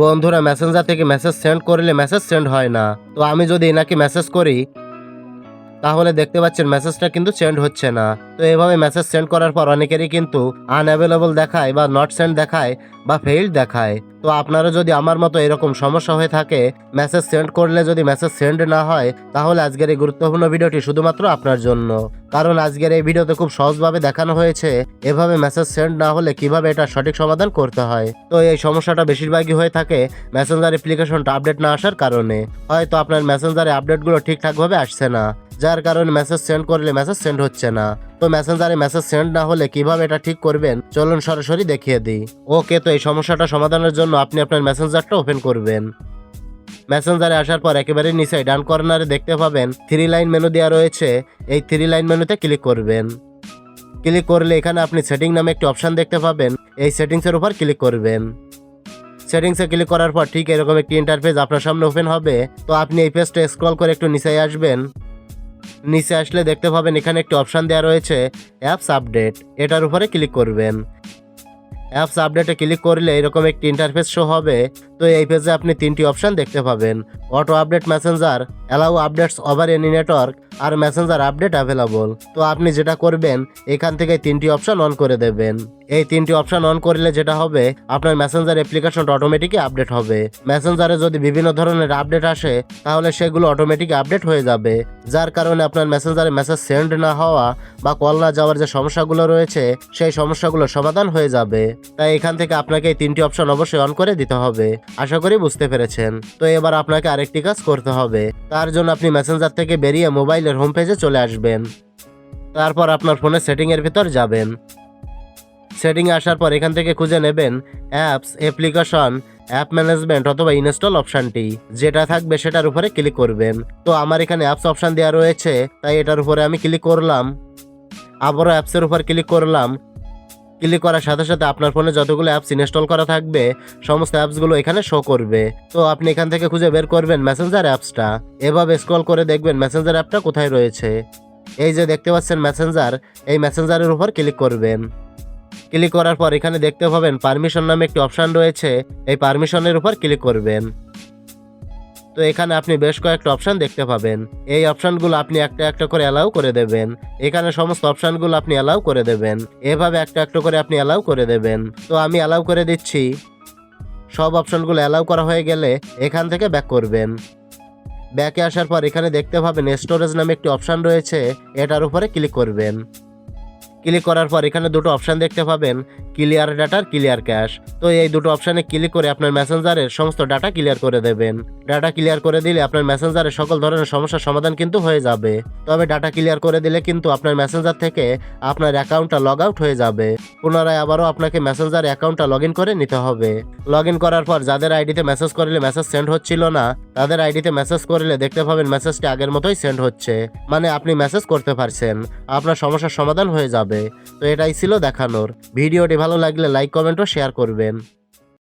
বন্ধুরা মেসেঞ্জার থেকে message send করলে মেসেজ সেন্ড হয় না। তো আমি যদি এনাকে মেসেজ করি তাহলে দেখতে পাচ্ছেন মেসেজটা কিন্তু সেন্ড হচ্ছে না। তো এভাবে মেসেজ সেন্ড করার পর অনেকেরই কিন্তু আনঅ্যাভেলেবল দেখায় বা নট সেন্ড দেখায় বা ফেইল্ড দেখায়। তো আপনারা যদি আমার মতো এরকম সমস্যা হয়ে থাকে মেসেজ সেন্ড করলে যদি মেসেজ সেন্ড না হয়, তাহলে আজকের এই গুরুত্বপূর্ণ ভিডিওটি শুধুমাত্র আপনার জন্য। কারণ আজকের এই ভিডিওতে খুব সহজভাবে দেখানো হয়েছে, এভাবে মেসেজ সেন্ড না হলে কীভাবে এটা সঠিক সমাধান করতে হয়। তো এই সমস্যাটা বেশিরভাগই হয়ে থাকে মেসেঞ্জার অ্যাপ্লিকেশনটা আপডেট না আসার কারণে। হয়তো আপনার মেসেঞ্জারে আপডেটগুলো ঠিকঠাকভাবে আসছে না। যার কারণে মেসেজ সেন্ড করলে মেসেজ সেন্ড হচ্ছে না। তো মেসেঞ্জারে মেসেজ সেন্ড না হলে কীভাবে এটা ঠিক করবেন? চলুন সরাসরি দেখিয়ে দিই। ওকে, তো এই সমস্যাটা সমাধানের জন্য আপনি আপনার মেসেঞ্জারটা ওপেন করবেন। মেসেঞ্জারে আসার পর একেবারে নিচে ডান কর্নারে দেখতে পাবেন থ্রি লাইন মেনু দেওয়া রয়েছে। এই থ্রি লাইন মেনুতে ক্লিক করবেন। ক্লিক করলে এখানে আপনি সেটিং নামে একটি অপশান দেখতে পাবেন। এই সেটিংসের উপর ক্লিক করবেন। সেটিংসে ক্লিক করার পর ঠিক এরকম একটি ইন্টারফেস আপনার সামনে ওপেন হবে। তো আপনি এই পেজটা স্ক্রল করে একটু নিচে আসবেন। নিচে আসলে দেখতে পাবেন এখানে একটি অপশান দেওয়া রয়েছে অ্যাপস আপডেট। এটার উপরে ক্লিক করবেন। অ্যাপস আপডেটে ক্লিক করলে এরকম একটি ইন্টারফেস শো হবে। তো এই পেজে আপনি তিনটি অপশন দেখতে পাবেন। Auto update messenger, allow updates over any network আর মেসেঞ্জার আপডেট অ্যাভেলেবল তো আপনি যেটা করবেন, এখান থেকে তিনটি অপশন অন করে দেবেন। এই তিনটি অপশন অন করলে যেটা হবে, আপনার মেসেঞ্জার অ্যাপ্লিকেশনটা অটোমেটিকই আপডেট হবে। মেসেঞ্জারে যদি বিভিন্ন ধরনের আপডেট আসে, তাহলে সেগুলো অটোমেটিক আপডেট হয়ে যাবে। যার কারণে আপনার মেসেঞ্জারে মেসেজ সেন্ড না হওয়া বা কল না যাওয়ার যে সমস্যাগুলো রয়েছে, সেই সমস্যাগুলো সমাধান হয়ে যাবে। তাই এখান থেকে আপনাকে এই তিনটি অপশন অবশ্যই অন করে দিতে হবে। আশা করি বুঝতে পেরেছেন। তো এবার আপনাকে আরেকটি কাজ করতে হবে। তার জন্য আপনি মেসেঞ্জার থেকে বেরিয়ে মোবাইলের হোম পেজে চলে আসবেন। তারপর আপনার ফোনের সেটিংয়ের ভিতর যাবেন। সেটিংয়ে আসার পর এখান থেকে খুঁজে নেবেন অ্যাপস অ্যাপ্লিকেশন অ্যাপ ম্যানেজমেন্ট অথবা ইনস্টল অপশানটি যেটা থাকবে সেটার উপরে ক্লিক করবেন। তো আমার এখানে অ্যাপস অপশান দেওয়া রয়েছে, তাই এটার উপরে আমি ক্লিক করলাম। আবারও অ্যাপসের উপর ক্লিক করলাম। ক্লিক করার সাথে সাথে আপনার ফোনে যতগুলো অ্যাপস ইনস্টল করা থাকবে, সমস্ত অ্যাপসগুলো এখানে শো করবে। তো আপনি এখান থেকে খুঁজে বের করবেন মেসেঞ্জার অ্যাপসটা এভাবে স্ক্রল করে দেখবেন মেসেঞ্জার অ্যাপটা কোথায় রয়েছে। এই যে দেখতে পাচ্ছেন মেসেঞ্জার এই মেসেঞ্জারের উপর ক্লিক করবেন। ক্লিক করার পর এখানে দেখতে পাবেন পারমিশন নামে একটি অপশন রয়েছে, এই পারমিশনের উপর ক্লিক করবেন। তো এখানে আপনি বেশ কয়েকটা অপশান দেখতে পাবেন। এই অপশানগুলো আপনি একটা একটা করে অ্যালাউ করে দেবেন। এখানে সমস্ত অপশানগুলো আপনি অ্যালাউ করে দেবেন। এভাবে একটা একটা করে আপনি অ্যালাউ করে দেবেন। তো আমি অ্যালাউ করে দিচ্ছি। সব অপশানগুলো অ্যালাউ করা হয়ে গেলে এখান থেকে ব্যাক করবেন। ব্যাকে আসার পর এখানে দেখতে পাবেন স্টোরেজ নামে একটি অপশান রয়েছে। এটার উপরে ক্লিক করবেন। ক্লিক করার পর এখানে দুটো অপশন দেখতে পাবেন ক্লিয়ার ডাটার ক্লিয়ার ক্যাশ তো এই দুটো অপশানে ক্লিক করে আপনার মেসেঞ্জারের সমস্ত ডাটা ক্লিয়ার করে দেবেন। ডাটা ক্লিয়ার করে দিলে আপনার মেসেঞ্জারের সকল ধরনের সমস্যার সমাধান কিন্তু হয়ে যাবে। তবে ডাটা ক্লিয়ার করে দিলে কিন্তু আপনার মেসেঞ্জার থেকে আপনার অ্যাকাউন্টটা লগ আউট হয়ে যাবে। পুনরায় আবারও আপনাকে মেসেঞ্জার অ্যাকাউন্টটা লগ করে নিতে হবে। লগ করার পর যাদের আইডিতে মেসেজ করলে মেসেজ সেন্ড হচ্ছিল না, তাদের আইডিতে মেসেজ করলে দেখতে পাবেন মেসেজটি আগের মতোই সেন্ড হচ্ছে। মানে আপনি মেসেজ করতে পারছেন, আপনার সমস্যার সমাধান হয়ে যাবে। তো এটাই ছিল দেখানোর। ভিডিওটি ভালো লাগলে লাইক কমেন্ট ও শেয়ার করবেন।